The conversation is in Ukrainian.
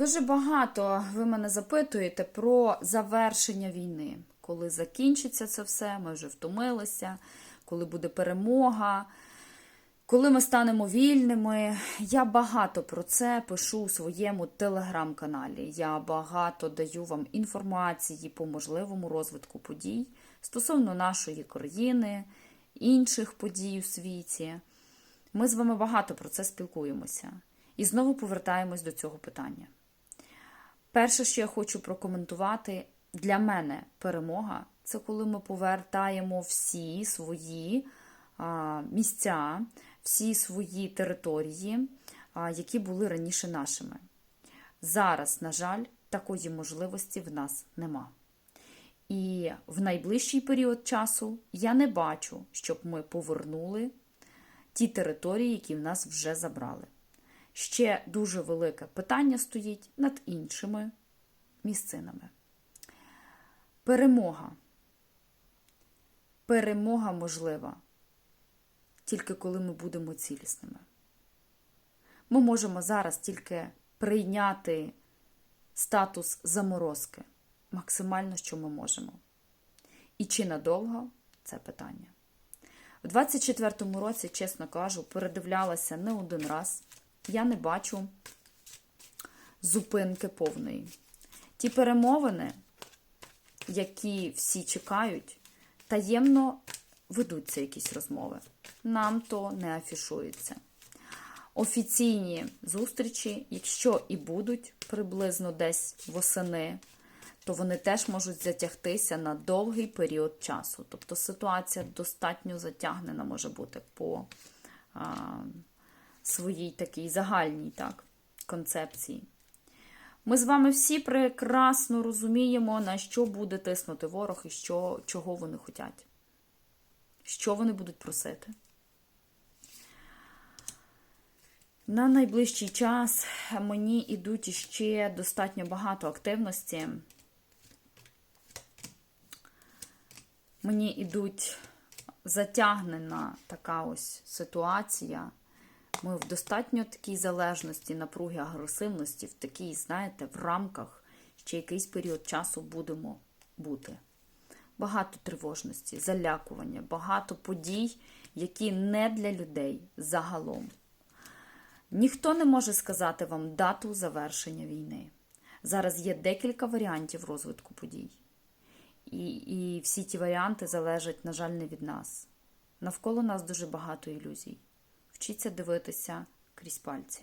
Дуже багато ви мене запитуєте про завершення війни. Коли закінчиться це все, ми вже втомилися, коли буде перемога, коли ми станемо вільними. Я багато про це пишу у своєму телеграм-каналі. Я багато даю вам інформації по можливому розвитку подій стосовно нашої країни, інших подій у світі. Ми з вами багато про це спілкуємося. І знову повертаємось до цього питання. Перше, що я хочу прокоментувати, для мене перемога це коли ми повертаємо всі свої місця, всі свої території, які були раніше нашими. Зараз, на жаль, такої можливості в нас нема. І в найближчий період часу я не бачу, щоб ми повернули ті території, які в нас вже забрали. Ще дуже велике питання стоїть над іншими місцинами. Перемога. Перемога можлива тільки коли ми будемо цілісними. Ми можемо зараз тільки прийняти статус заморозки максимально, що ми можемо. І чи надовго це питання. У 24-му році, чесно кажу, передивлялася не один раз. Я не бачу зупинки повної. Ті перемовини, які всі чекають, таємно ведуться якісь розмови. Нам то не афішується. Офіційні зустрічі, якщо і будуть приблизно десь восени, то вони теж можуть затягтися на довгий період часу. Тобто ситуація достатньо затягнена може бути по а, своїй такій загальній так, концепції. Ми з вами всі прекрасно розуміємо, на що буде тиснути ворог і що, чого вони хочуть. Що вони будуть просити. На найближчий час мені йдуть іще достатньо багато активності. Мені йдуть затягнена така ось ситуація. Ми в достатньо такій залежності, напруги, агресивності, в такій, знаєте, в рамках ще якийсь період часу будемо бути. Багато тривожності, залякування, багато подій, які не для людей загалом. Ніхто не може сказати вам дату завершення війни. Зараз є декілька варіантів розвитку подій. І, і всі ті варіанти залежать, на жаль, не від нас. Навколо нас дуже багато ілюзій. Вчіться дивитися крізь пальці.